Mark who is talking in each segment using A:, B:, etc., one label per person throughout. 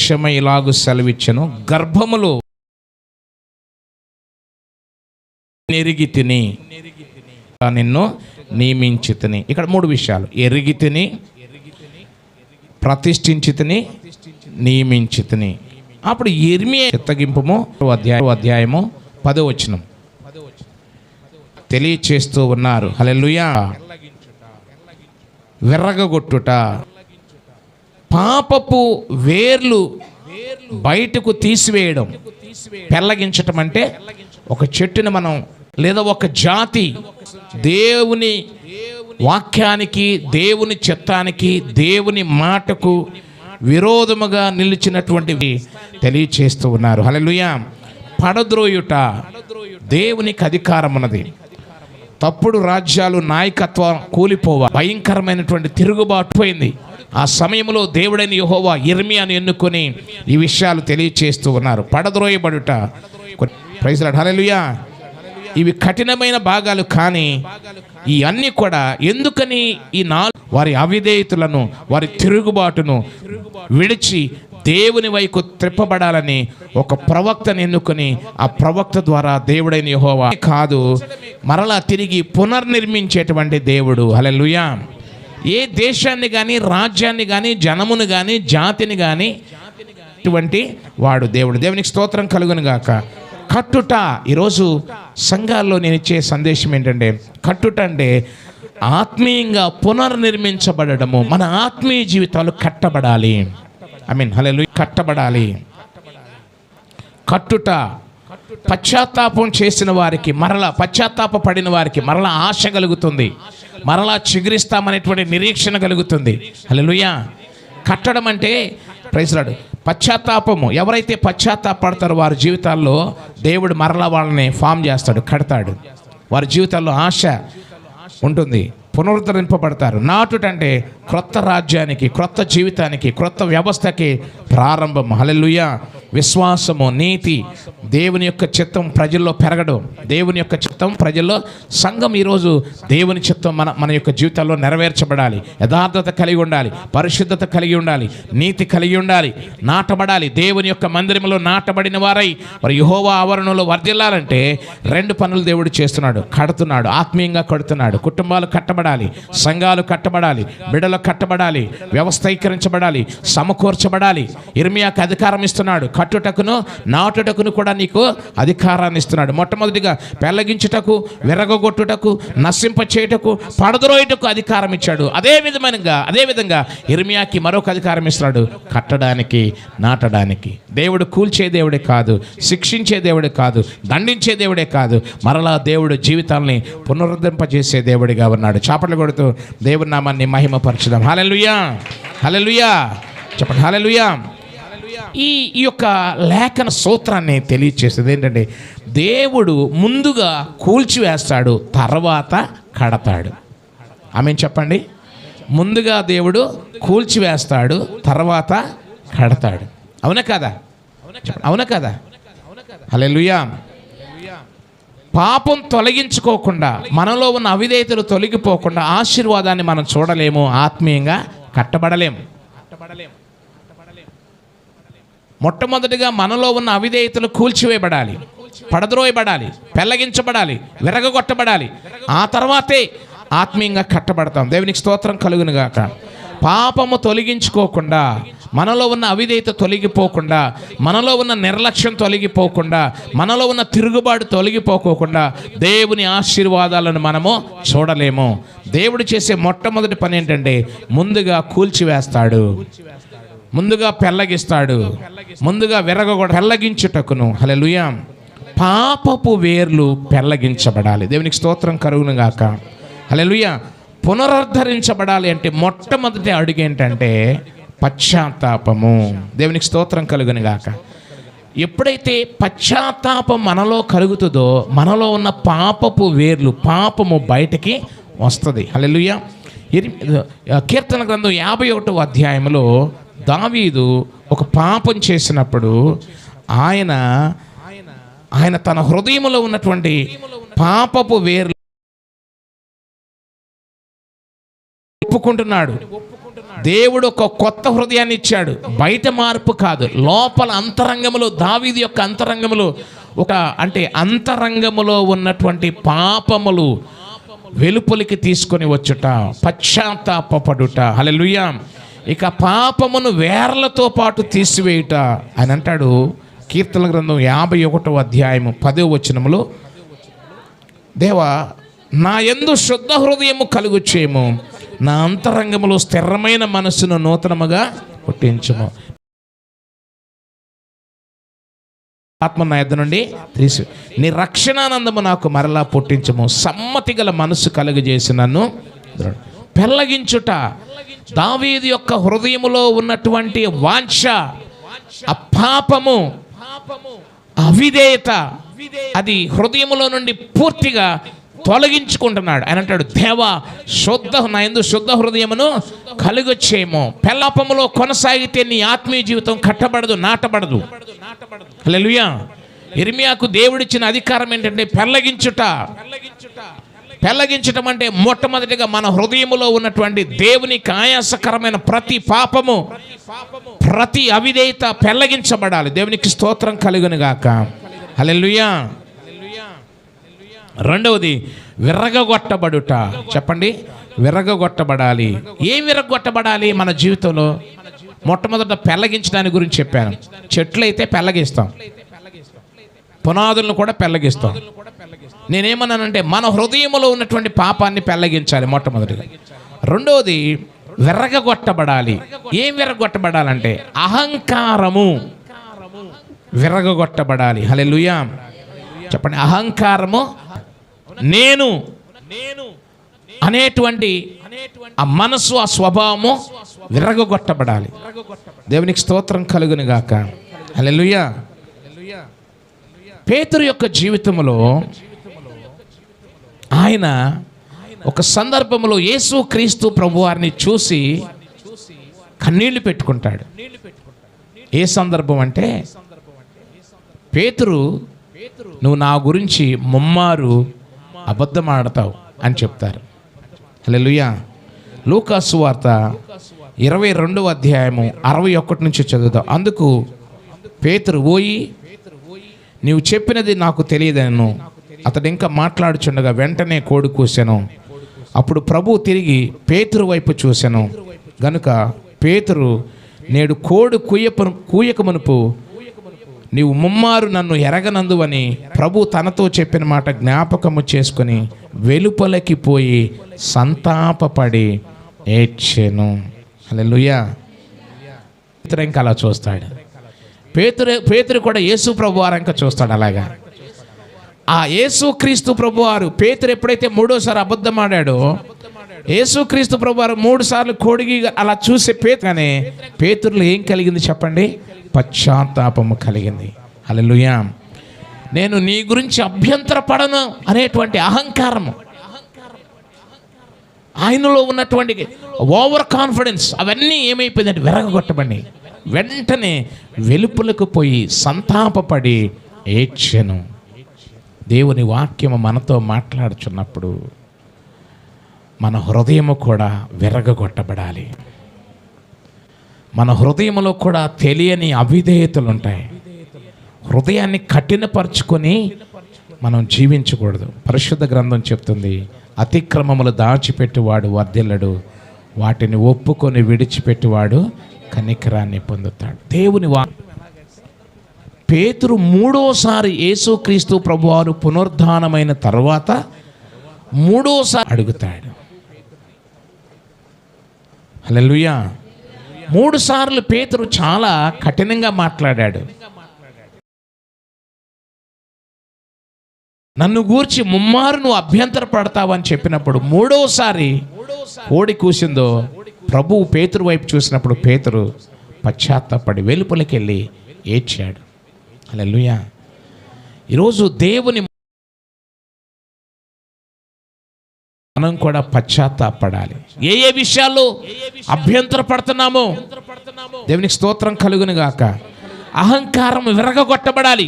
A: ప్రత్యక్షమై ఇలాగు సెలవిచ్చను. గర్భములో ఎరిగి తిని నిన్ను నియమించి తిని. ఇక్కడ మూడు విషయాలు. ఎరిగి తిని ప్రతిష్ఠించి తిని నియమించి తిని. అప్పుడు ఎరిమి చిత్తగింపము అధ్యాయం అధ్యాయము పదవచనం తెలియచేస్తూ ఉన్నారు. హలెలుయా విర్రగొట్టుట పాపపు వేర్లు బయటకు తీసివేయడం పెళ్ళగించటం అంటే ఒక చెట్టుని మనం లేదా ఒక జాతి దేవుని వాక్యానికి దేవుని చిత్తానికి దేవుని మాటకు విరోధముగా నిలిచినటువంటివి తెలియచేస్తూ ఉన్నారు. హలలుయా పడద్రోయుట దేవునికి అధికారం ఉన్నది తప్పుడు రాజ్యాలు నాయకత్వం కూలిపోవా భయంకరమైనటువంటి తిరుగుబాటు పోయింది. ఆ సమయంలో దేవుడైన యూహోవా ఇర్మి అని ఎన్నుకొని ఈ విషయాలు తెలియచేస్తూ ఉన్నారు. పడద్రోయబడుట. ప్రైజ్లాడ్ హలలుయా ఇవి కఠినమైన భాగాలు కానీ ఈ అన్ని కూడా ఎందుకని ఈ నాలుగు వారి అవిధేయతలను వారి తిరుగుబాటును విడిచి దేవుని వైపు త్రిప్పబడాలని ఒక ప్రవక్తను ఎన్నుకొని ఆ ప్రవక్త ద్వారా దేవుడైన యహోవా కాదు మరలా తిరిగి పునర్నిర్మించేటువంటి దేవుడు. హల్లెలూయా. ఏ దేశాన్ని కానీ రాజ్యాన్ని కానీ జనమును కానీ జాతిని కానీ ఇటువంటి వాడు దేవుడు. దేవునికి స్తోత్రం కలుగును గాక. కట్టుట ఈరోజు సంఘాల్లో నేను ఇచ్చే సందేశం ఏంటంటే కట్టుట అంటే ఆత్మీయంగా పునర్నిర్మించబడము మన ఆత్మీయ జీవితాలు కట్టబడాలి. ఐ మీన్ హలో కట్టబడాలి. కట్టుట పశ్చాత్తాపం చేసిన వారికి మరలా పశ్చాత్తాప పడిన వారికి మరలా ఆశ కలుగుతుంది. మరలా చిగురిస్తామనేటువంటి నిరీక్షణ కలుగుతుంది. హల్లెలూయా. కట్టడం అంటే ప్రైజ్లాడు పశ్చాత్తాపము. ఎవరైతే పశ్చాత్తాపడతారో వారి జీవితాల్లో దేవుడు మరలా వాళ్ళని ఫామ్ చేస్తాడు కడతాడు. వారి జీవితాల్లో ఆశ ఉంటుంది పునరుద్ధరింపబడతారు. నాటుటంటే క్రొత్త రాజ్యానికి క్రొత్త జీవితానికి క్రొత్త వ్యవస్థకి ప్రారంభం. హల్లెలూయా. విశ్వాసము నీతి దేవుని యొక్క చిత్తం ప్రజల్లో పెరగడం. దేవుని యొక్క చిత్తం ప్రజల్లో సంఘం ఈరోజు దేవుని చిత్తం మన మన యొక్క జీవితాల్లో నెరవేర్చబడాలి. యథార్థత కలిగి ఉండాలి. పరిశుద్ధత కలిగి ఉండాలి. నీతి కలిగి ఉండాలి. నాటబడాలి. దేవుని యొక్క మందిరంలో నాటబడిన వారై మరి యహోవా ఆవరణలో వర్ధిల్లాలంటే రెండు పనులు దేవుడు చేస్తున్నాడు. కడుతున్నాడు. ఆత్మీయంగా కడుతున్నాడు. కుటుంబాలు కట్టబడాలి. సంఘాలు కట్టబడాలి. బిడల కట్టబడాలి వ్యవస్థీకరించబడాలి సమకూర్చబడాలి. ఇర్మియాకి అధికారం ఇస్తున్నాడు. కట్టుటకును నాటుటకును కూడా నీకు అధికారాన్ని ఇస్తున్నాడు. మొట్టమొదటిగా పెళ్ళగించుటకు విరగొట్టుటకు నశింప చేయుటకు పడద్రోయుటకు అధికారం ఇచ్చాడు. అదే విధమైనగా అదే విధంగా ఇర్మియాకి మరొక అధికారం ఇస్తున్నాడు. కట్టడానికి నాటడానికి. దేవుడు కూల్చే దేవుడే కాదు శిక్షించే దేవుడే కాదు దండించే దేవుడే కాదు. మరలా దేవుడు జీవితాల్ని పునరుద్ధరింపజేసే దేవుడిగా ఉన్నాడు. చేపలు కొడుతూ దేవుడి నామాన్ని మహిమపరచుదాం హాలెలుయా హల్లెలూయా చెప్పండి. హాలెలుయా ఈ ఈ యొక్క లేఖన సూత్రాన్ని తెలియచేసేది ఏంటంటే దేవుడు ముందుగా కూల్చివేస్తాడు తర్వాత కడతాడు. ఆమె చెప్పండి. ముందుగా దేవుడు కూల్చివేస్తాడు తర్వాత కడతాడు. అవునా కదా? చెప్పండి, అవునా కదా? హల్లెలూయా పాపం తొలగించుకోకుండా మనలో ఉన్న అవిధేయతలు తొలగిపోకుండా ఆశీర్వాదాన్ని మనం చూడలేము ఆత్మీయంగా కట్టబడలేము. మొట్టమొదటిగా మనలో ఉన్న అవిధేయతలు కూల్చివేయబడాలి పడద్రోయబడాలి పెళ్ళగించబడాలి విరగగొట్టబడాలి. ఆ తర్వాతే ఆత్మీయంగా కట్టబడతాం. దేవునికి స్తోత్రం కలుగునుగాక. పాపము తొలగించుకోకుండా మనలో ఉన్న అవిధేయత తొలగిపోకుండా మనలో ఉన్న నిర్లక్ష్యం తొలగిపోకుండా మనలో ఉన్న తిరుగుబాటు తొలగిపోకోకుండా దేవుని ఆశీర్వాదాలను మనము చూడలేము. దేవుడు చేసే మొట్టమొదటి పని ఏంటంటే ముందుగా కూల్చివేస్తాడు. ముందుగా పెళ్ళగిస్తాడు ముందుగా విరగొడ పెళ్ళగించుటకును హల్లెలూయా. పాపపు వేర్లు పెళ్ళగించబడాలి దేవునికి స్తోత్రం కరుగును గాక. హల్లెలూయా. పునరుద్ధరించబడాలి అంటే మొట్టమొదటి అడుగు ఏంటంటే పశ్చాత్తాపము. దేవునికి స్తోత్రం కలుగును గాక. ఎప్పుడైతే పశ్చాత్తాపం మనలో కలుగుతుందో మనలో ఉన్న పాపపు వేర్లు పాపము బయటికి వస్తుంది. హల్లెలూయా. కీర్తన గ్రంథం యాభై ఒకటో అధ్యాయంలో దావీదు ఒక పాపం చేసినప్పుడు ఆయన ఆయన తన హృదయంలో ఉన్నటువంటి పాపపు వేర్లు ఒప్పుకుంటున్నాడు. దేవుడు ఒక కొత్త హృదయాన్ని ఇచ్చాడు. బయట మార్పు కాదు. లోపల అంతరంగములో దావీది యొక్క అంతరంగములో ఒక అంటే అంతరంగములో ఉన్నటువంటి పాపములు వెలుపలికి తీసుకొని వచ్చుట పశ్చాత్తాపడుట హల్లెలూయా. ఇక పాపమును వేర్లతో పాటు తీసివేయుట. అని అంటాడు కీర్తన గ్రంథం యాభై ఒకటో అధ్యాయము పదో వచనములో దేవా నా ఎందు శుద్ధ హృదయము కలుగుచేము. నా అంతరంగములో స్థిరమైన మనస్సును నూతనముగా పుట్టించము. ఆత్మ నా ఎద్ద నుండి తీసి నీ రక్షణానందము నాకు మరలా పుట్టించము. సమ్మతి గల మనస్సు కలుగజేసి నన్ను పెళ్ళగించుట దావీది యొక్క హృదయములో ఉన్నటువంటి వాంఛ అపాపము పాపము అవిధేయత అది హృదయములో నుండి పూర్తిగా తొలగించుకుంటున్నాడు. ఆయన అంటాడు దేవ శుద్ధ నా ఎందు శుద్ధ హృదయమును కలుగొచ్చేమో. పెళ్ళాపములో కొనసాగితే నీ ఆత్మీయ జీవితం కట్టబడదు నాటబడదు. లెలుయా ఇర్మియాకు దేవుడిచ్చిన అధికారం ఏంటంటే పెళ్ళగించుట. పెళ్ళగించటం అంటే మొట్టమొదటిగా మన హృదయములో ఉన్నటువంటి దేవునికి ఆయాసకరమైన ప్రతి పాపము ప్రతి అవిధేయత పెళ్ళగించబడాలి. దేవునికి స్తోత్రం కలుగునుగాక గాక. రెండవది విరగగొట్టబడుట. చెప్పండి విరగగొట్టబడాలి. ఏం విరగొట్టబడాలి మన జీవితంలో? మొట్టమొదట పెళ్ళగించడాని గురించి చెప్పాను. చెట్లు అయితే పెళ్ళగిస్తాం పునాదులను కూడా పెళ్ళగిస్తాం నేనేమన్నానంటే మన హృదయంలో ఉన్నటువంటి పాపాన్ని పెళ్ళగించాలి మొట్టమొదటిగా. రెండవది విరగగొట్టబడాలి. ఏం విరగొట్టబడాలంటే అహంకారము. విరగగొట్టబడాలి. హల్లెలూయా. చెప్పండి అహంకారము నేను నేను అనేటువంటి ఆ మనసు ఆ స్వభావము విరగగొట్టబడాలి. దేవునికి స్తోత్రం కలుగును గాక. హల్లెలూయా. పేతురు యొక్క జీవితంలో ఆయన ఒక సందర్భంలో యేసు క్రీస్తు ప్రభువారిని చూసి కన్నీళ్ళు పెట్టుకుంటాడు. ఏ సందర్భం అంటే? పేతురు నువ్వు నా గురించి ముమ్మారు అబద్ధం ఆడతావు అని చెప్తారు. హల్లెలూయా. లూకాసు వార్త ఇరవై రెండవ అధ్యాయము అరవై ఒకటి నుంచి చదువుతావు అందుకు పేతురు పోయి నీవు చెప్పినది నాకు తెలియదను అతడు ఇంకా మాట్లాడుచుండగా వెంటనే కోడి కూశాను అప్పుడు ప్రభు తిరిగి పేతురు వైపు చూశాను గనుక పేతురు నేడు కోడి కూయపు కూయక మునుపు నీవు ముమ్మారు నన్ను ఎరగనందువని ప్రభు తనతో చెప్పిన మాట జ్ఞాపకము చేసుకొని వెలుపలకి పోయి సంతాపపడి ఏడ్చెను. హల్లెలూయా. పేతురు ఇంకా అలా చూస్తాడు. పేతురు పేతురు కూడా యేసు ప్రభు వారు ఇంకా చూస్తాడు అలాగా. ఆ యేసు క్రీస్తు ప్రభు వారు పేతురు ఎప్పుడైతే మూడోసారి అబద్ధం ఆడాడో యేసుక్రీస్తు ప్రభువారు మూడు సార్లు కోడిగి అలా చూసే పేతుగానే పేతురులు ఏం కలిగింది చెప్పండి? పశ్చాత్తాపము కలిగింది. హల్లెలూయా. నేను నీ గురించి అభ్యంతరపడను అనేటువంటి అహంకారము. ఆయనలో ఉన్నటువంటి ఓవర్ కాన్ఫిడెన్స్ అవన్నీ ఏమైపోయిందంటే విరగొట్టబడి వెంటనే వెలుపులకు పోయి సంతాపపడి ఏడ్చను. దేవుని వాక్యము మనతో మాట్లాడుచున్నప్పుడు మన హృదయము కూడా విరగగొట్టబడాలి. మన హృదయంలో కూడా తెలియని అవిధేయతలు ఉంటాయి హృదయాన్ని కఠినపరుచుకొని మనం జీవించకూడదు. పరిశుద్ధ గ్రంథం చెప్తుంది అతిక్రమములు దాచిపెట్టువాడు వర్ధిల్లడు వాటిని ఒప్పుకొని విడిచిపెట్టువాడు కనికరాన్ని పొందుతాడు. దేవుని వా పేతురు మూడోసారి యేసుక్రీస్తు ప్రభువారు పునరుద్ధానమైన తర్వాత మూడోసారి అడుగుతాడు అలెలుయా మూడు సార్లు పేతురు చాలా కఠినంగా మాట్లాడాడు. నన్ను గూర్చి ముమ్మారు నువ్వు అభ్యంతర పడతావని చెప్పినప్పుడు మూడోసారి కోడి కూసిందో ప్రభువు పేతురు వైపు చూసినప్పుడు పేతురు పశ్చాత్తాపడి వెలుపలికెళ్ళి ఏడ్చాడు. హల్లెలూయా. ఈరోజు దేవుని మనం కూడా పశ్చాత్తాపడాలి. ఏ ఏ విషయాల్లో అభ్యంతర పడుతున్నామో దేవునికి స్తోత్రం కలుగును గాక. అహంకారం విరగగొట్టబడాలి.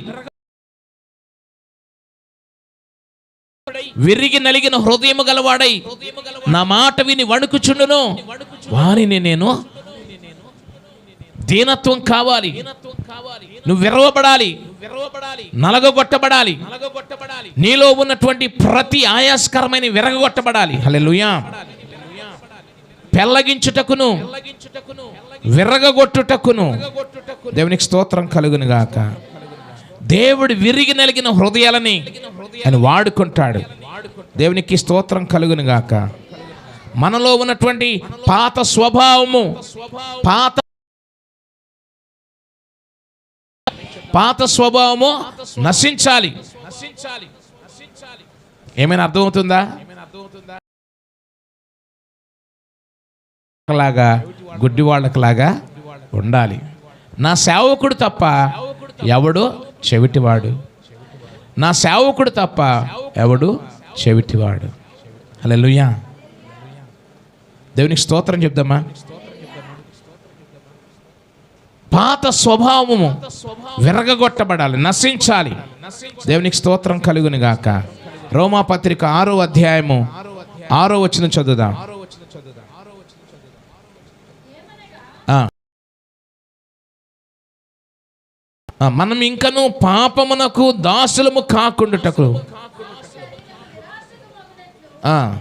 A: విరిగి నలిగిన హృదయము గలవాడై నా మాట విని వణుకుచుండును. వారిని నేను దీనత్వం కావాలి. నువ్వు విరవబడాలి. నలగొట్టబడాలి. నీలో ఉన్నటువంటి ప్రతి ఆయాస్కరమైన విరగొట్టబడాలి. హల్లెలూయా. పెల్లగించుటకును విరగగొట్టుటకును. దేవునికి స్తోత్రం కలుగును గాక. దేవుడు విరిగి నలిగిన హృదయాలని ఆయన వాడుకుంటాడు. దేవునికి స్తోత్రం కలుగును గాక. మనలో ఉన్నటువంటి పాత స్వభావము పాత పాత స్వభావము నశించాలి. ఏమైనా అర్థమవుతుందా? లాగా గుడ్డి వాళ్ళకిలాగా ఉండాలి. నా సేవకుడు తప్ప ఎవడు చెవిటివాడు? నా సేవకుడు తప్ప ఎవడు చెవిటివాడు? హల్లెలూయా. దేవునికి స్తోత్రం చెప్దామా? పాత స్వభావము విరగగొట్టబడాలి నశించాలి. దేవునికి స్తోత్రం కలుగును గాక రోమా పత్రిక ఆరో అధ్యాయము ఆరో వచ్చిన చదువుదాం. మనం ఇంకను పాపమునకు దాసులము కాకుండుటకు. ఆ.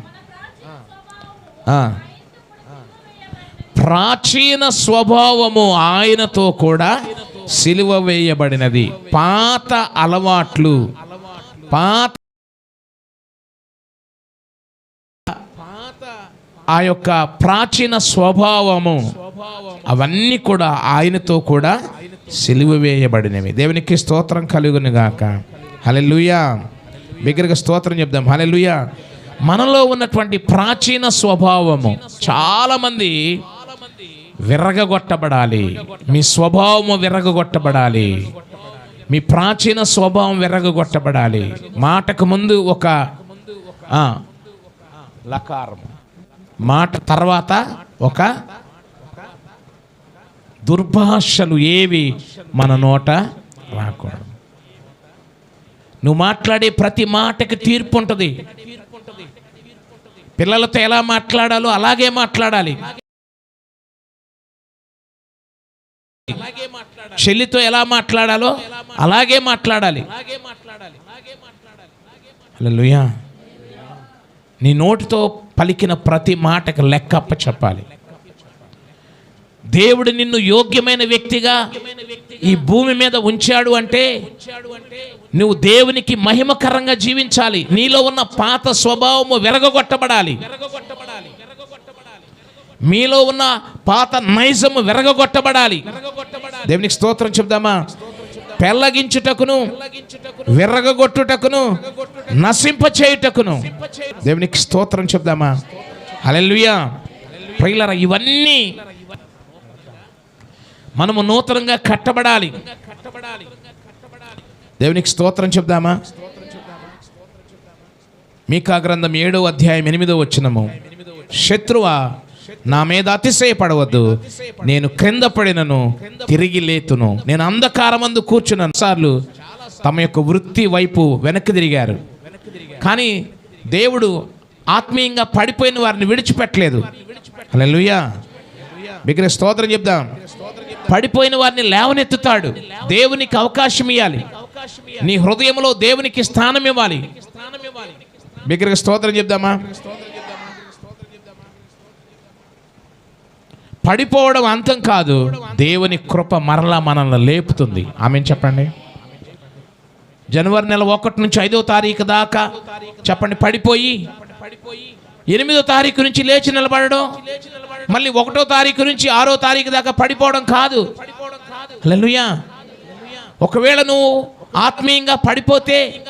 A: ప్రాచీన స్వభావము ఆయనతో కూడా సిలువ వేయబడినది. పాత అలవాట్లు పాత ఆ యొక్క ప్రాచీన స్వభావము అవన్నీ కూడా ఆయనతో కూడా సిలువ వేయబడినవి. దేవునికి స్తోత్రం కలుగును హలే హలెలుయా బిగ్గరగా స్తోత్రం చెప్దాం. హలెలుయా మనలో ఉన్నటువంటి ప్రాచీన స్వభావము చాలామంది విరగగొట్టబడాలి. మీ స్వభావము విరగగొట్టబడాలి. మీ ప్రాచీన స్వభావం విరగగొట్టబడాలి. మాటకు ముందు ఒక లకారం మాట తర్వాత ఒక దుర్భాషలు ఏవి మన నోట రాకూడదు. నువ్వు మాట్లాడే ప్రతి మాటకి తీర్పు ఉంటుంది. పిల్లలతో ఎలా మాట్లాడాలో అలాగే మాట్లాడాలి. చెల్లితో ఎలా మాట్లాడాలో అలాగే మాట్లాడాలి. నీ నోటితో పలికిన ప్రతి మాటకు లెక్కప్ప చెప్పాలి. దేవుడు నిన్ను యోగ్యమైన వ్యక్తిగా ఈ భూమి మీద ఉంచాడు అంటే నువ్వు దేవునికి మహిమకరంగా జీవించాలి. నీలో ఉన్న పాత స్వభావము విరగొట్టబడాలి మీలో ఉన్న పాత నైజము విరగొట్టబడాలి దేవునికి స్తోత్రం చెప్దామా? పెళ్ళగించుటకును విరగగొట్టుటకును నశింప చేయుటకును దేవునికి స్తోత్రం చెప్దామా? హల్లెలూయా. ప్రియులరా ఇవన్నీ మనము నూతనంగా కట్టబడాలి. దేవునికి స్తోత్రం చెప్దామా? మీకా గ్రంథం ఏడో అధ్యాయం ఎనిమిదో వచ్చినము శత్రువా నా మీద అతిశయపడవద్దు. నేను క్రింద పడినను తిరిగి లేతును. నేను అంధకారమందు కూర్చున్న సార్లు తమ యొక్క వృత్తి వైపు వెనక్కి తిరిగారు. కానీ దేవుడు ఆత్మీయంగా పడిపోయిన వారిని విడిచిపెట్టలేదు. అలా లుయ్యా బిగ్గర స్తోత్రం చెప్దాం. పడిపోయిన వారిని లేవనెత్తుతాడు. దేవునికి అవకాశం ఇవ్వాలి నీ హృదయంలో దేవునికి స్థానం ఇవ్వాలి. బిగ్గరగా స్తోత్రం చెప్దామా? పడిపోవడం అంతం కాదు. దేవుని కృప మరలా మనల్ని లేపుతుంది. ఆమె చెప్పండి? జనవరి నెల ఒకటి నుంచి ఐదో తారీఖు దాకా చెప్పండి పడిపోయి ఎనిమిదో తారీఖు నుంచి లేచి నిలబడడం మళ్ళీ ఒకటో తారీఖు నుంచి ఆరో తారీఖు దాకా పడిపోవడం కాదు. లలుయా ఒకవేళ నువ్వు ఆత్మీయంగా పడిపోతే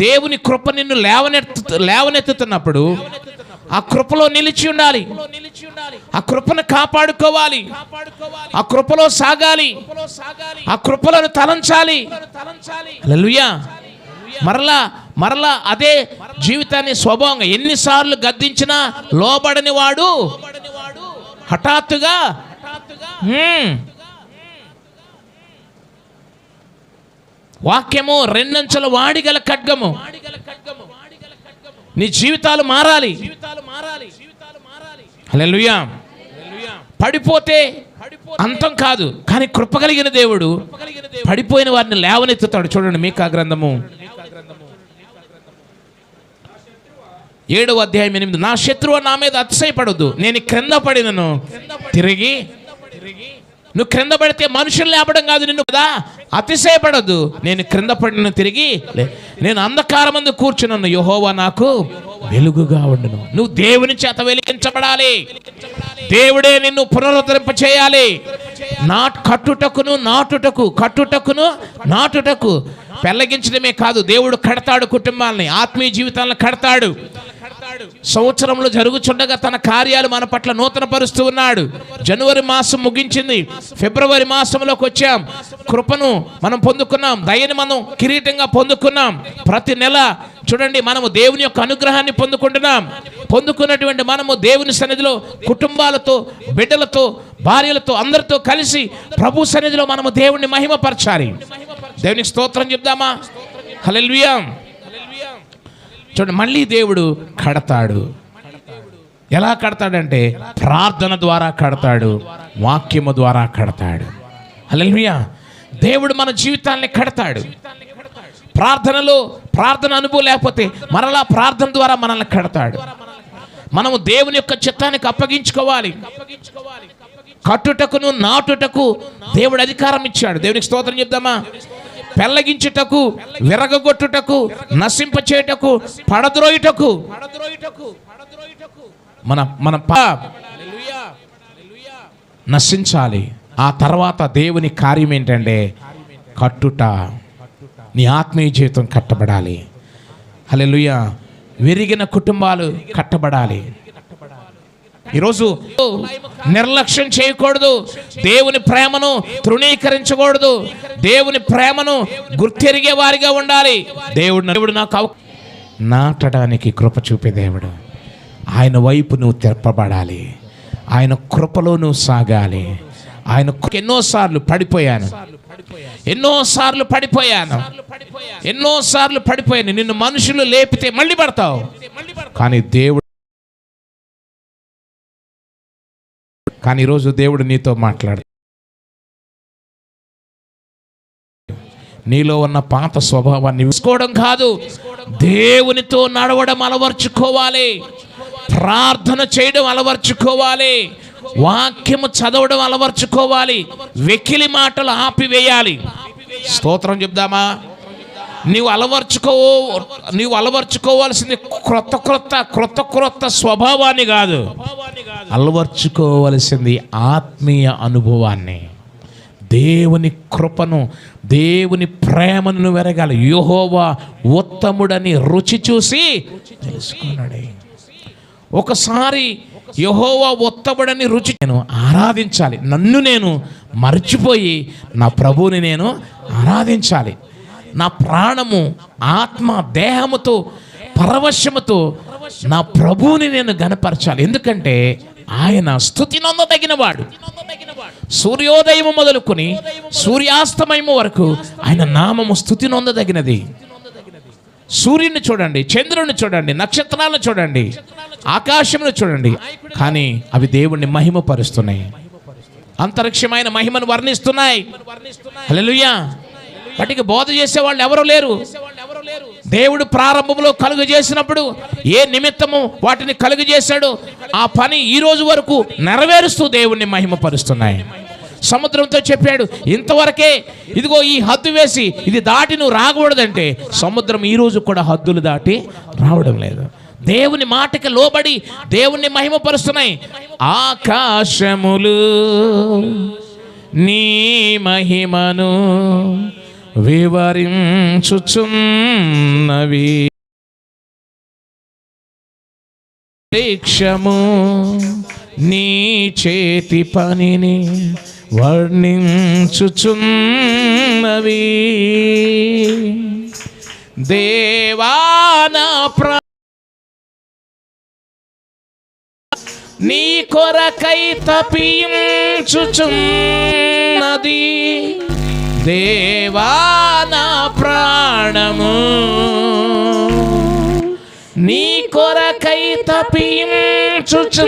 A: దేవుని కృప నిన్ను లేవనెత్తు లేవనెత్తుతున్నప్పుడు ఆ కృపలో నిలిచి ఉండాలి. ఆ కృపను కాపాడుకోవాలి. ఆ కృపలో సాగాలి. ఆ కృపలను తలంచాలి. హల్లెలూయా. మరలా మరలా అదే జీవితాన్ని స్వభావంగా ఎన్నిసార్లు గద్దించినా లోబడని వాడు హఠాత్తుగా వాక్యము రెండంచెల వాడిగల ఖడ్గము. నీ జీవితాలు మారాలి. హల్లెలూయా. పడిపోతే అంతం కాదు. కానీ కృప కలిగిన దేవుడు పడిపోయిన వారిని లేవనెత్తుతాడు. చూడండి మీకా గ్రంథము ఏడవ అధ్యాయం ఎనిమిది. నా శత్రువు నా మీద అతిశయపడొద్దు. నేను క్రింద పడినను. తిరిగి నువ్వు క్రింద పడితే మనుషులు లేపడం కాదు నిన్ను కదా. అతిశయపడదు నేను క్రింద పడిన తిరిగి నేను అంధకారమందు కూర్చున్నాను. యహోవా నాకు వెలుగుగా ఉండను. నువ్వు దేవుని చేత వెలిగించబడాలి. దేవుడే నిన్ను పునరుద్ధరింప చేయాలి. నాట్ కట్టుటకును నాటుటకు కట్టుటకును నాటుటకు. పెళ్ళగించడమే కాదు దేవుడు కడతాడు కుటుంబాలని ఆత్మీయ జీవితాలను కడతాడు. సంవత్సరంలో జరుగుచుండగా తన కార్యాలు మన పట్ల నూతన పరుస్తూ ఉన్నాడు. జనవరి మాసం ముగించింది. ఫిబ్రవరి మాసంలోకి వచ్చాం. కృపను మనం పొందుకున్నాం. దయని మనం కిరీటంగా పొందుకున్నాం. ప్రతి నెల చూడండి మనము దేవుని యొక్క అనుగ్రహాన్ని పొందుకుంటున్నాం. పొందుకున్నటువంటి మనము దేవుని సన్నిధిలో కుటుంబాలతో బిడ్డలతో భార్యలతో అందరితో కలిసి ప్రభు సన్నిధిలో మనము దేవుణ్ణి మహిమపరచాలి. దేవునికి స్తోత్రం చెప్దామా? హల్లెలూయా. చూడండి మళ్ళీ దేవుడు కడతాడు. ఎలా కడతాడంటే ప్రార్థన ద్వారా కడతాడు వాక్యము ద్వారా కడతాడు. హల్లెలూయా. దేవుడు మన జీవితాన్ని కడతాడు. ప్రార్థనలో ప్రార్థన అనుభవం లేకపోతే మరలా ప్రార్థన ద్వారా మనల్ని కడతాడు. మనము దేవుని యొక్క చిత్తానికి అప్పగించుకోవాలి. కట్టుటకును నాటుటకు దేవుడు అధికారం ఇచ్చాడు. దేవునికి స్తోత్రం చెప్దామా? పెళ్ళగించుటకు విరగగొట్టుటకు నశింపచేయుటకు పడద్రోయుటకు. మన మన నశించాలి. ఆ తర్వాత దేవుని కార్యం ఏంటంటే కట్టుట. నీ ఆత్మీయ జీవితం కట్టబడాలి. హల్లెలూయా. విరిగిన కుటుంబాలు కట్టబడాలి. ఈరోజు నిర్లక్ష్యం చేయకూడదు. దేవుని ప్రేమను తృణీకరించకూడదు. దేవుని ప్రేమను గుర్తెరిగే వారిగా ఉండాలి. దేవుడు దేవుడు నాకు నాటడానికి కృప చూపే దేవుడు. ఆయన వైపు నువ్వు తెరపబడాలి. ఆయన కృపలో నువ్వు సాగాలి. ఆయన ఎన్నోసార్లు పడిపోయాను. ఎన్నోసార్లు పడిపోయాను. ఎన్నోసార్లు పడిపోయాను. నిన్ను మనుషులు లేపితే మళ్ళీ పడతావు. కానీ దేవుడు కానీ ఈరోజు దేవుడు నీతో మాట్లాడు. నీలో ఉన్న పాత స్వభావాన్ని విసుకోవడం కాదు. దేవునితో నడవడం అలవర్చుకోవాలి. ప్రార్థన చేయడం అలవర్చుకోవాలి. వాక్యము చదవడం అలవర్చుకోవాలి. వెకిలి మాటలు ఆపివేయాలి. స్తోత్రం చెప్దామా? నీవు అలవర్చుకో నీవు అలవర్చుకోవాల్సింది క్రొత్త క్రొత్త క్రొత్త క్రొత్త స్వభావాన్ని కాదు. అలవర్చుకోవలసింది ఆత్మీయ అనుభవాన్ని. దేవుని కృపను దేవుని ప్రేమను నువ్వు ఎరగాలి. యోహోవా ఉత్తముడని రుచి చూసి తెలుసుకున్నాడే. ఒకసారి యహోవా ఉత్తముడని రుచి నేను ఆరాధించాలి. నన్ను నేను మర్చిపోయి నా ప్రభువుని నేను ఆరాధించాలి. నా ప్రాణము ఆత్మ దేహముతో పరవశముతో నా ప్రభువుని నేను గనపరచాలి ఎందుకంటే ఆయన స్థుతి నొందదగిన వాడు సూర్యోదయం మొదలుకొని సూర్యాస్తమయము వరకు ఆయన నామము స్థుతి నొందదగినది సూర్యుని చూడండి చంద్రుని చూడండి నక్షత్రాలను చూడండి ఆకాశమును చూడండి కానీ అవి దేవుణ్ణి మహిమపరుస్తున్నాయి. అంతరిక్షమైన మహిమను వర్ణిస్తున్నాయి. హల్లెలూయా. వాటికి బోధ చేసే వాళ్ళు ఎవరు లేరు. దేవుడు ప్రారంభంలో కలుగు చేసినప్పుడు ఏ నిమిత్తము వాటిని కలుగు చేశాడు ఆ పని ఈ రోజు వరకు నెరవేరుస్తూ దేవుణ్ణి మహిమపరుస్తున్నాయి. సముద్రంతో చెప్పాడు ఇంతవరకే ఇదిగో ఈ హద్దు వేసి ఇది దాటి నువ్వు రాకూడదంటే సముద్రం ఈ రోజు కూడా హద్దులు దాటి రావడం లేదు. దేవుని మాటకి లోబడి దేవుణ్ణి మహిమపరుస్తున్నాయి. ఆకాశములు నీ మహిమను వివరించుచున్నవి. దీక్షము నీ చేతి పనిని వర్ణించుచున్నవి. దేవాన ప్ర నీ కొరకై తపించుచున్నది. దేవాన ప్రాణము నీ కొరకై తపించుచు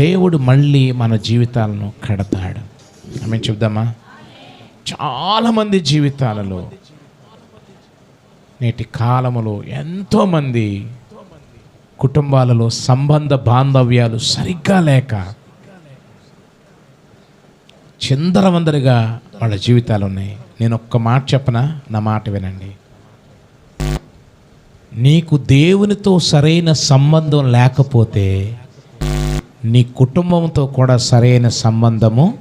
A: దేవుడు మళ్ళీ మన జీవితాలను కడతాడు. ఆమె చెప్దామా? చాలామంది జీవితాలలో నేటి కాలములో ఎంతోమంది కుటుంబాలలో సంబంధ బాంధవ్యాలు సరిగ్గా లేక చిందరవందరిగా వాళ్ళ జీవితాలు ఉన్నాయి. నేను ఒక్క మాట చెప్పనా? నా మాట వినండి. నీకు దేవునితో సరైన సంబంధం లేకపోతే నీ కుటుంబంతో కూడా సరైన సంబంధము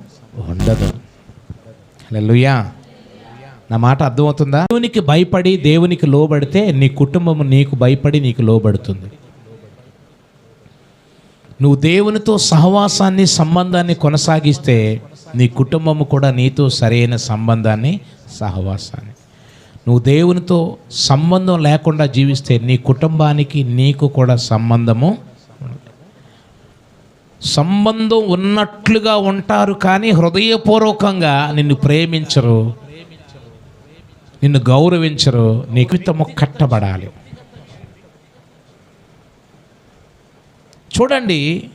A: ఉండదు. హల్లెలూయా. నా మాట అర్థమవుతుందా? దేవునికి భయపడి దేవునికి లోబడితే నీ కుటుంబము నీకు భయపడి నీకు లోబడుతుంది. నువ్వు దేవునితో సహవాసాన్ని సంబంధాన్ని కొనసాగిస్తే నీ కుటుంబము కూడా నీతో సరైన సంబంధాన్ని సహవాసాన్ని. నువ్వు దేవునితో సంబంధం లేకుండా జీవిస్తే నీ కుటుంబానికి నీకు కూడా సంబంధము సంబంధం ఉన్నట్లుగా ఉంటారు కానీ హృదయపూర్వకంగా నిన్ను ప్రేమించరు నిన్ను గౌరవించరు నీకు తమ కట్టబడాలి. చూడండి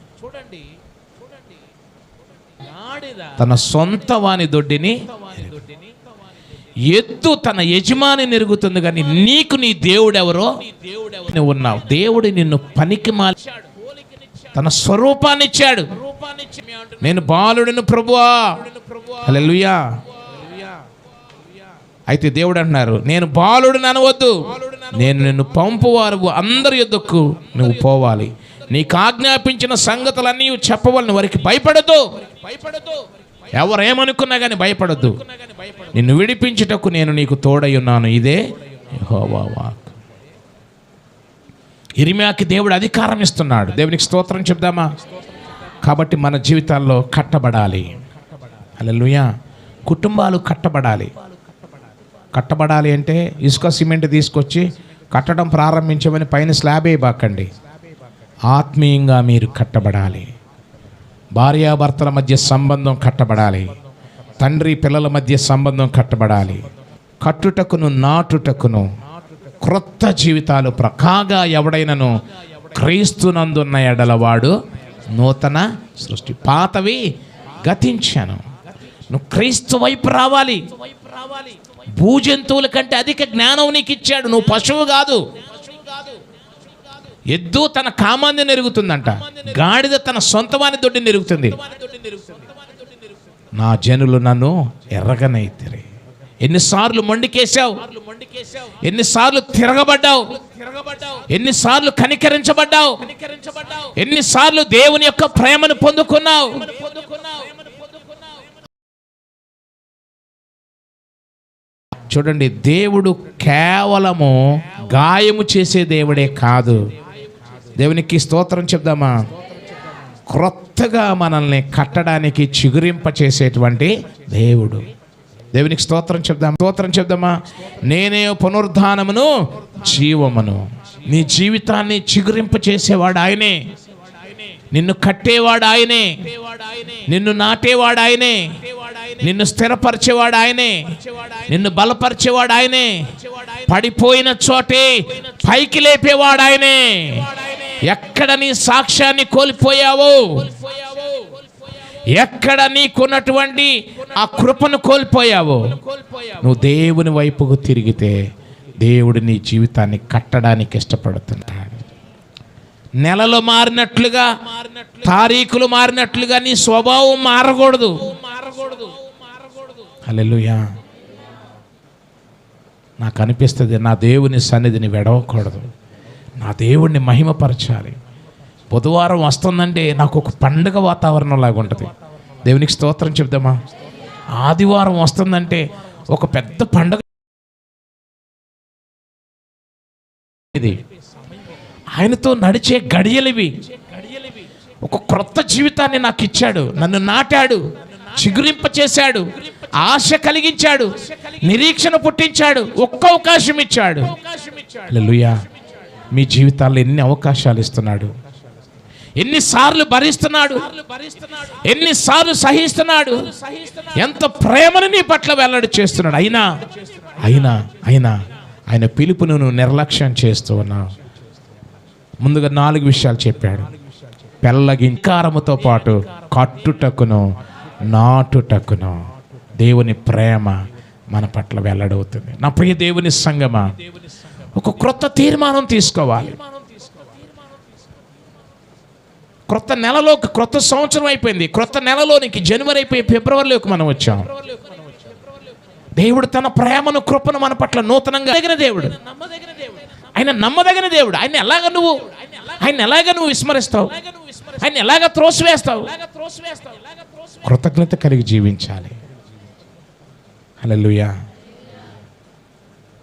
A: తన సొంత వాని దొడ్డిని ఎద్దు తన యజమాని నెరుగుతుంది కానీ నీకు నీ దేవుడెవరో? నువ్వు ఉన్నావు. దేవుడు నిన్ను పనికి మార్చాడు తన స్వరూపాన్ని ఇచ్చాడు నేను బాలుడిని ప్రభువా. హల్లెలూయా. అయితే దేవుడు అంటున్నారు నేను బాలుడిని అనవద్దు. నేను నిన్ను పంపువారు అందరి యొద్దకు నువ్వు పోవాలి. నీకు ఆజ్ఞాపించిన సంగతులన్నీ చెప్పవాలని. వారికి భయపడదు భయపడదు ఎవరేమనుకున్నా కానీ భయపడద్దు. నిన్ను విడిపించుటకు నేను నీకు తోడై ఉన్నాను. ఇదే యెహోవా వాక్ ఇరిమియాకి దేవుడు అధికారం ఇస్తున్నాడు. దేవునికి స్తోత్రం చెప్దామా? కాబట్టి మన జీవితాల్లో కట్టబడాలి. అలా కుటుంబాలు కట్టబడాలి. కట్టబడాలి అంటే ఇసుక సిమెంట్ తీసుకొచ్చి కట్టడం ప్రారంభించమని పైన స్లాబ్ వేయబాకండి. ఆత్మీయంగా మీరు కట్టబడాలి. భార్యాభర్తల మధ్య సంబంధం కట్టబడాలి. తండ్రి పిల్లల మధ్య సంబంధం కట్టబడాలి. కట్టుటకును నాటుటకును క్రొత్త జీవితాలు ప్రకాగా ఎవడైనను క్రీస్తునందున్న ఎడలవాడు నూతన సృష్టి పాతవి గతించాను. నువ్వు క్రీస్తు వైపు రావాలి. భూజంతువుల కంటే అధిక జ్ఞానం నీకు ఇచ్చాడు నువ్వు పశువు కాదు. ఎద్దు తన కామాన్ని నెరుగుతుందంట. గాడిద తన సొంతవాని దొడ్డి నెరుగుతుంది. నా జనులు నన్ను ఎర్రగనైతిరి. ఎన్నిసార్లు మొండికేశావు? ఎన్నిసార్లు తిరగబడ్డావు? ఎన్నిసార్లు కనికరించబడ్డావు? ఎన్నిసార్లు దేవుని యొక్క ప్రేమను పొందుకున్నావు? చూడండి దేవుడు కేవలము గాయము చేసే దేవుడే కాదు. దేవునికి స్తోత్రం చెప్దామా? క్రొత్తగా మనల్ని కట్టడానికి చిగురింప చేసేటువంటి దేవుడు. దేవునికి స్తోత్రం చెప్దాం స్తోత్రం చెప్దామా? నేనే పునరుద్ధానమును జీవమును. నీ జీవితాన్ని చిగురింప చేసేవాడు ఆయనే. నిన్ను కట్టేవాడు ఆయనే. నిన్ను నాటేవాడు ఆయనే. నిన్ను స్థిరపరిచేవాడు ఆయనే. నిన్ను బలపరిచేవాడు ఆయనే. పడిపోయిన చోటే పైకి లేపేవాడు ఆయనే. ఎక్కడ నీ సాక్ష్యాన్ని కోల్పోయావో ఎక్కడ నీకున్నటువంటి ఆ కృపను కోల్పోయావో? నువ్వు దేవుని వైపుకు తిరిగితే దేవుడు నీ జీవితాన్ని కట్టడానికి ఇష్టపడుతున్నాడు. నెలలు మారినట్లుగా తారీఖులు మారినట్లుగా నీ స్వభావం మారకూడదు. అలెలుయా నాకు అనిపిస్తుంది నా దేవుని సన్నిధిని వెడవకూడదు. నా దేవుణ్ణి మహిమపరచాలి. బుధవారం వస్తుందంటే నాకు ఒక పండుగ వాతావరణం లాగా ఉంటుంది. దేవునికి స్తోత్రం చెప్దామా? ఆదివారం వస్తుందంటే ఒక పెద్ద పండుగ ఇది. ఆయనతో నడిచే గడియలివి ఒక క్రొత్త జీవితాన్ని నాకు ఇచ్చాడు నన్ను నాటాడు చిగురింప చేశాడు ఆశ కలిగించాడు నిరీక్షణ పుట్టించాడు ఒక్క అవకాశం ఇచ్చాడు. మీ జీవితాల్లో ఎన్ని అవకాశాలు ఇస్తున్నాడు. ఎన్నిసార్లు భరిస్తున్నాడు? ఎన్నిసార్లు సహిస్తున్నాడు? ఎంత ప్రేమను నీ పట్ల వెల్లడి చేస్తున్నాడు? అయినా అయినా అయినా ఆయన పిలుపును నువ్వు నిర్లక్ష్యం చేస్తూ ఉన్నావు. ముందుగా నాలుగు విషయాలు చెప్పాడు. పెళ్ళగింకారముతో పాటు కట్టుటకును నాటుటకును దేవుని ప్రేమ మన పట్ల వెల్లడవుతుంది. నా ప్రియ దేవుని సంగమ ఒక క్రొత్త తీర్మానం తీసుకోవాలి. క్రొత్త నెలలోకి క్రొత్త సంవత్సరం అయిపోయింది. క్రొత్త నెలలోనికి జనవరి అయిపోయి ఫిబ్రవరిలోకి మనం వచ్చాం. దేవుడు తన ప్రేమను కృపను మన పట్ల నూతనంగా దగ్గర దేవుడు. ఆయన నమ్మదగిన దేవుడు. ఆయన ఎలాగ నువ్వు ఆయన ఎలాగ నువ్వు విస్మరిస్తావు? ఆయన ఎలాగ త్రోసివేస్తావు? కృతజ్ఞత కలిగి జీవించాలి. హలోయా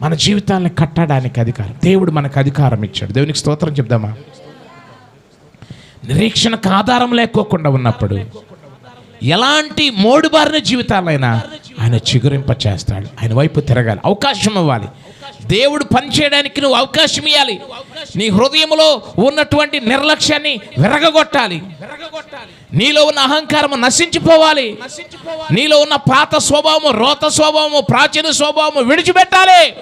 A: మన జీవితాన్ని కట్టడానికి అధికారం. దేవుడు మనకు అధికారం ఇచ్చాడు. దేవునికి స్తోత్రం చెప్దామా? నిరీక్షణకు ఆధారం లేకోకుండా ఉన్నప్పుడు ఎలాంటి మోడుబారిన జీవితాలైనా ఆయన చిగురింప చేస్తాడు ఆయన వైపు తిరగాలి. అవకాశం ఇవ్వాలి. దేవుడు పనిచేయడానికి నువ్వు అవకాశం ఇవ్వాలి నీ హృదయంలో ఉన్నటువంటి నిర్లక్ష్యాన్ని విరగగొట్టాలి. నీలో ఉన్న అహంకారము నశించిపోవాలి. నీలో ఉన్న పాత స్వభావము రోత స్వభావము ప్రాచీన స్వభావము విడిచిపెట్టాలి.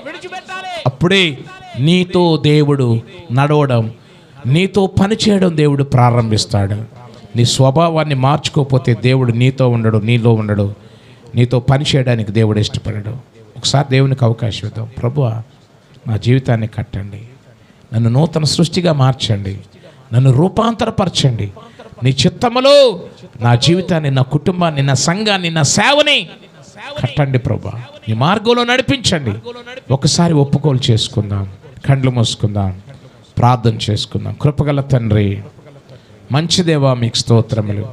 A: అప్పుడే నీతో దేవుడు నడవడం నీతో పని చేయడం దేవుడు ప్రారంభిస్తాడు. నీ స్వభావాన్ని మార్చుకోకపోతే దేవుడు నీతో ఉండడు నీలో ఉండడు. నీతో పని చేయడానికి దేవుడు ఇష్టపడడు. ఒకసారి దేవునికి అవకాశం ఇద్దాం. ప్రభు నా జీవితాన్ని కట్టండి. నన్ను నూతన సృష్టిగా మార్చండి. నన్ను రూపాంతరపరచండి. నీ చిత్తములో నా జీవితాన్ని నా కుటుంబాన్ని నా సంఘాన్ని నా సేవని కట్టండి ప్రభా. నీ మార్గంలో నడిపించండి. ఒకసారి ఒప్పుకోలు చేసుకుందాం. కండ్లు మూసుకుందాం. ప్రార్థన చేసుకుందాం. కృపగల తండ్రి మంచిదేవా మీకు స్తోత్రములు.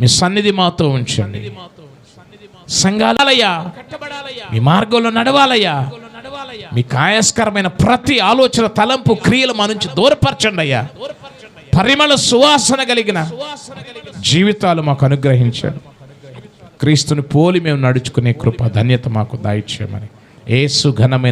A: మీ సన్నిధి మాతో ఉంచండి. సంఘాలయ్యా మీ మార్గంలో నడవాలయ్యా. మీ కాయస్కరమైన ప్రతి ఆలోచన తలంపు క్రియలు మా నుంచి దూరపరచండి అయ్యా. పరిమళ సువాసన కలిగిన జీవితాలు మాకు అనుగ్రహించారు క్రీస్తుని పోలి మేము నడుచుకునే కృప ధన్యత మాకు దాయిచ్చేయమని. ఏసు ఘనమైన